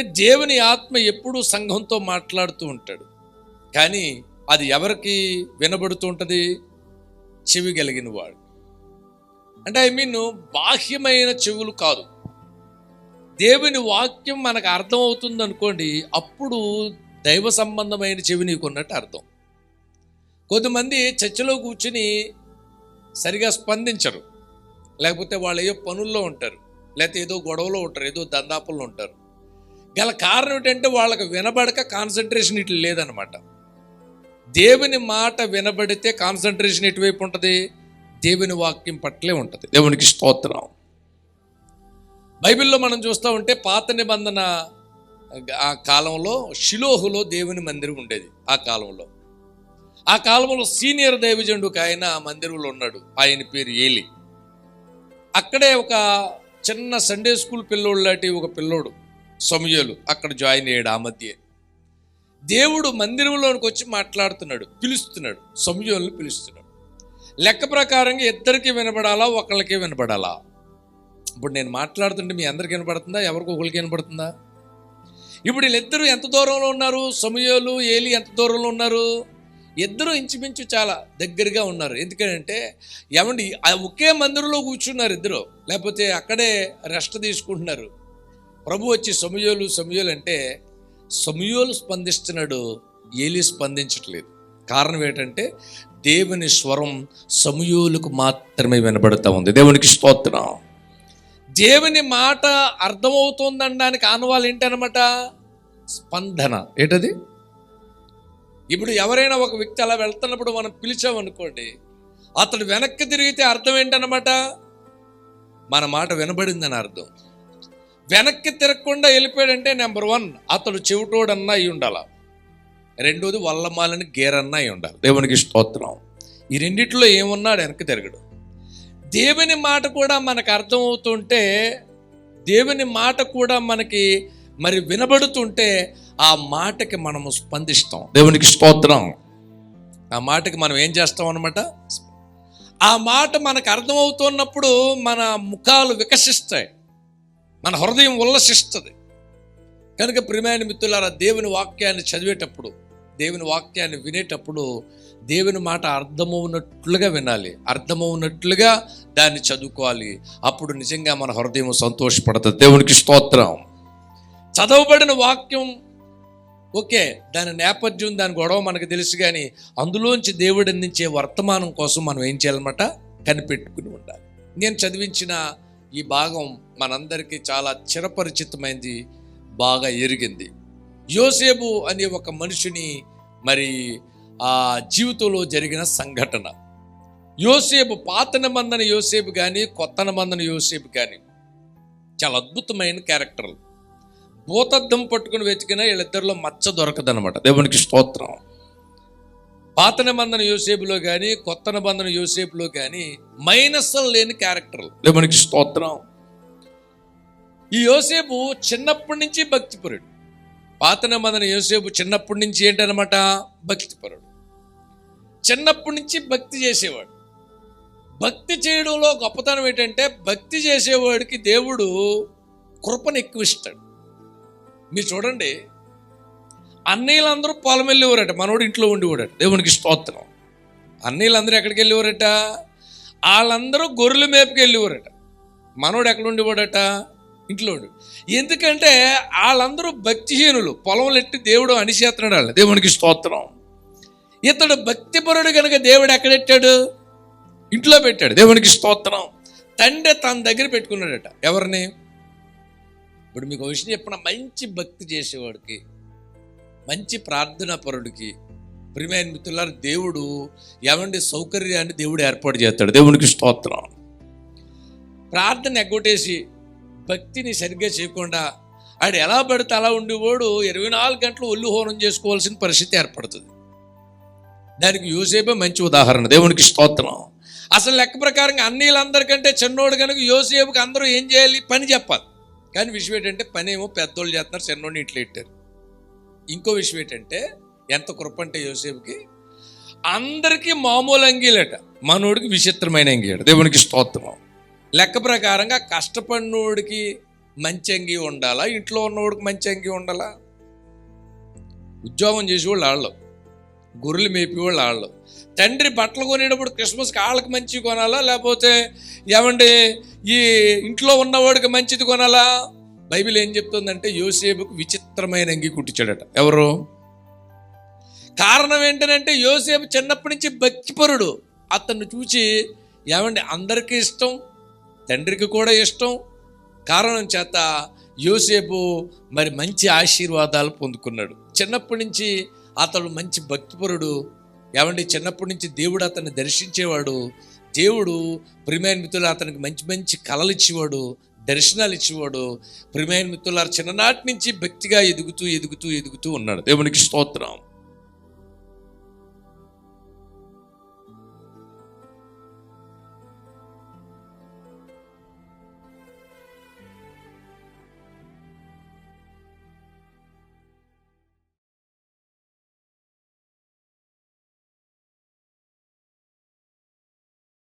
అంటే దేవుని ఆత్మ ఎప్పుడూ సంఘంతో మాట్లాడుతూ ఉంటాడు. కానీ అది ఎవరికి వినబడుతూ ఉంటుంది? చెవి కలిగిన వాడు. అంటే ఐ మీన్ బాహ్యమైన చెవులు కాదు. దేవుని వాక్యం మనకు అర్థమవుతుంది అనుకోండి అప్పుడు దైవ సంబంధమైన చెవి నీకున్నట్టు అర్థం. కొంతమంది చర్చలో కూర్చుని సరిగా స్పందించరు. లేకపోతే వాళ్ళు ఏదో పనుల్లో ఉంటారు. లేకపోతే ఏదో గొడవలో ఉంటారు ఏదో దందాపుల్లో ఉంటారు. గల కారణం ఏంటంటే వాళ్ళకి వినబడక కాన్సన్ట్రేషన్ ఇటు లేదనమాట దేవుని మాట వినబడితే కాన్సన్ట్రేషన్ ఎటువైపు ఉంటుంది? దేవుని వాక్యం పట్లే ఉంటుంది. దేవునికి స్తోత్రం. బైబిల్లో మనం చూస్తూ ఉంటే పాత నిబంధన ఆ కాలంలో షిలోహులో దేవుని మందిరం ఉండేది ఆ కాలంలో. ఆ కాలంలో సీనియర్ దైవజనుడు ఒక ఆయన ఆ మందిరంలో ఉన్నాడు. ఆయన పేరు ఏలి. అక్కడే ఒక చిన్న సండే స్కూల్ పిల్లోడు లాంటి ఒక పిల్లోడు. సమయలు అక్కడ జాయిన్ అయ్యాడు ఆ మధ్య. దేవుడు మందిరంలోనికి వచ్చి మాట్లాడుతున్నాడు పిలుస్తున్నాడు సమయంలో పిలుస్తున్నాడు. లెక్క ప్రకారంగా ఇద్దరికి వినపడాలా ఒకళ్ళకే వినపడాలా ఇప్పుడు నేను మాట్లాడుతుంటే మీ అందరికి వినపడుతుందా ఎవరికి ఒకరికి వినపడుతుందా ఇప్పుడు వీళ్ళిద్దరూ ఎంత దూరంలో ఉన్నారు? సమయాలు ఏలి ఎంత దూరంలో ఉన్నారు? ఇద్దరు ఇంచుమించు చాలా దగ్గరగా ఉన్నారు. ఎందుకంటే ఏమండి ఆ ఒకే మందిరంలో కూర్చున్నారు ఇద్దరు. లేకపోతే అక్కడే రెస్ట్ తీసుకుంటున్నారు. ప్రభు వచ్చి సమయోలు సమయోలు అంటే సమయోలు స్పందిస్తున్నాడు ఏలి స్పందించట్లేదు. కారణం ఏంటంటే దేవుని స్వరం సమయోలకు మాత్రమే వినబడుతూ ఉంది. దేవునికి స్తోత్రం. దేవుని మాట అర్థమవుతుందనడానికి ఆనవాళ్ళు ఏంటనమాట? స్పందన. ఏంటది? ఇప్పుడు ఎవరైనా ఒక వ్యక్తి అలా వెళ్తున్నప్పుడు మనం పిలిచామనుకోండి అతడు వెనక్కి తిరిగితే అర్థం ఏంటనమాట? మన మాట వినబడిందని అర్థం. వెనక్కి తిరగకుండా వెళ్ళిపోయాడంటే నెంబర్ వన్ అతడు చెవిటోడన్నా అయి ఉండాల? రెండోది వల్లమాలని గేరన్నా అయి ఉండాలి. దేవునికి స్తోత్రం. ఈ రెండిట్లో ఏమున్నాడు? వెనక్కి తిరగడు. దేవుని మాట కూడా మనకు అర్థమవుతుంటే దేవుని మాట కూడా మనకి మరి వినబడుతుంటే ఆ మాటకి మనము స్పందిస్తాం. దేవునికి స్తోత్రం. ఆ మాటకి మనం ఏం చేస్తాం అనమాట ఆ మాట మనకు అర్థమవుతున్నప్పుడు మన ముఖాలు వికసిస్తాయి. మన హృదయం ఉల్లసిస్తుంది కనుక ప్రియమైన మిత్రులారా దేవుని వాక్యాన్ని చదివేటప్పుడు దేవుని వాక్యాన్ని వినేటప్పుడు దేవుని మాట అర్థమవునట్లుగా వినాలి. అర్థమవునట్లుగా దాన్ని చదువుకోవాలి. అప్పుడు నిజంగా మన హృదయం సంతోషపడుతుంది. దేవునికి స్తోత్రం. చదవబడిన వాక్యం ఓకే దాని నేపథ్యం దాని గొడవ మనకు తెలుసు కానీ అందులోంచి దేవుడు అందించే వర్తమానం కోసం మనం ఏం చేయాలన్నమాట? కనిపెట్టుకుని ఉండాలి. నేను చదివించిన ఈ భాగం మనందరికీ చాలా చిరపరిచితమైంది బాగా ఎరిగింది. యోసేపు అనే ఒక మనిషిని మరి ఆ జీవితంలో జరిగిన సంఘటన. యోసేపు పాత నిబంధన యోసేపు కానీ కొత్త నిబంధన యోసేపు కానీ చాలా అద్భుతమైన క్యారెక్టర్లు. భూతద్దం పట్టుకుని వెతికినా వీళ్ళిద్దరిలో మచ్చ దొరకదనమాట దేవునికి స్తోత్రం. పాత నిబంధన యోసేపులో కానీ కొత్త నిబంధన యోసేపులో కానీ మైనస్ లేని క్యారెక్టర్లు దేవునికి స్తోత్రం. ఈ యోసేపు చిన్నప్పటి నుంచి భక్తిపరుడు. పాత నిబంధన యోసేపు చిన్నప్పటి నుంచి ఏంటనమాట భక్తిపరుడు. చిన్నప్పటి నుంచి భక్తి చేసేవాడు. భక్తి చేయడంలో గొప్పతనం ఏంటంటే భక్తి చేసేవాడికి దేవుడు కృపను ఎక్కువ ఇస్తాడు. మీరు చూడండి అన్నయ్యలందరూ పొలం వెళ్ళేవారట మనోడు ఇంట్లో ఉండేవాడట. దేవునికి స్తోత్రం. అన్నయ్యలందరూ ఎక్కడికి వెళ్ళేవారట? వాళ్ళందరూ గొర్రెలు మేపుకి వెళ్ళేవారట. మనోడు ఎక్కడ ఉండేవాడట? ఇంట్లో ఉండు. ఎందుకంటే వాళ్ళందరూ భక్తిహీనులు. పొలం ఎట్టి దేవుడు అనిచేస్తున్నాడు వాళ్ళు దేవునికి స్తోత్రం. ఇతడు భక్తిపరుడు కనుక దేవుడు ఎక్కడెట్టాడు ఇంట్లో పెట్టాడు. దేవునికి స్తోత్రం. తండ్రి తన దగ్గర పెట్టుకున్నాడట. ఎవరిని? ఇప్పుడు మీకు విషయం చెప్పిన మంచి భక్తి చేసేవాడికి మంచి ప్రార్థనా పరుడికి ప్రియమైన మిత్రులారు దేవుడు ఎవండి సౌకర్యాన్ని దేవుడు ఏర్పాటు చేస్తాడు. దేవునికి స్తోత్రం. ప్రార్థన ఎగ్గొట్టేసి భక్తిని సరిగ్గా చేయకుండా ఆడు ఎలా పడితే అలా ఉండేవాడు ఇరవై నాలుగు గంటలు ఒళ్ళు హోనం చేసుకోవాల్సిన పరిస్థితి ఏర్పడుతుంది. దానికి యూసేపే మంచి ఉదాహరణ. దేవునికి స్తోత్రం. అసలు లెక్క ప్రకారంగా అన్నీళ్ళందరికంటే చిన్నోడు కనుక యోసేపుకి అందరూ ఏం చేయాలి? పని చెప్పాలి. కానీ విషయం ఏంటంటే పని ఏమో పెద్దోళ్ళు చేస్తున్నారు చిన్నోడిని ఇట్లా ఇట్టారు ఇంకో విషయం ఏంటంటే ఎంత కృప అంటే యోసేపుకి అందరికీ మామూలు అంగీలట. మనోడికి విచిత్రమైన అంగీలట. దేవునికి స్తోత్రం లెక్క ప్రకారంగా కష్టపడినోడికి మంచి అంగి ఉండాలా? ఇంట్లో ఉన్నవాడికి మంచి అంగి ఉండాలా? ఉద్యోగం చేసేవాళ్ళు వాళ్ళు గొర్రెలు మేపేవాళ్ళు వాళ్ళు తండ్రి బట్టలు కొనేటప్పుడు క్రిస్మస్కి వాళ్ళకి మంచి కొనాలా? లేకపోతే ఏమండి ఈ ఇంట్లో ఉన్నవాడికి మంచిది కొనాలా? బైబిల్ ఏం చెప్తుందంటే యోసేపుకు విచిత్రమైన అంగి కుట్టించాడట. ఎవరు? కారణం ఏంటంటే యోసేపు చిన్నప్పటి నుంచి భక్తిపరుడు. అతన్ని చూసి ఏమండి అందరికీ ఇష్టం తండ్రికి కూడా ఇష్టం. కారణం చేత యోసేపు మరి మంచి ఆశీర్వాదాలు పొందుకున్నాడు. చిన్నప్పటి నుంచి అతడు మంచి భక్తిపరుడు. ఏమండి చిన్నప్పటి నుంచి దేవుడు అతన్ని దర్శించేవాడు. దేవుడు ప్రిమైన మిత్రులు అతనికి మంచి మంచి కళలు ఇచ్చేవాడు దర్శనాలు ఇచ్చేవాడు ప్రిమైన మిత్రులారు చిన్ననాటి నుంచి భక్తిగా ఎదుగుతూ ఎదుగుతూ ఎదుగుతూ ఉన్నాడు. దేవునికి స్తోత్రం.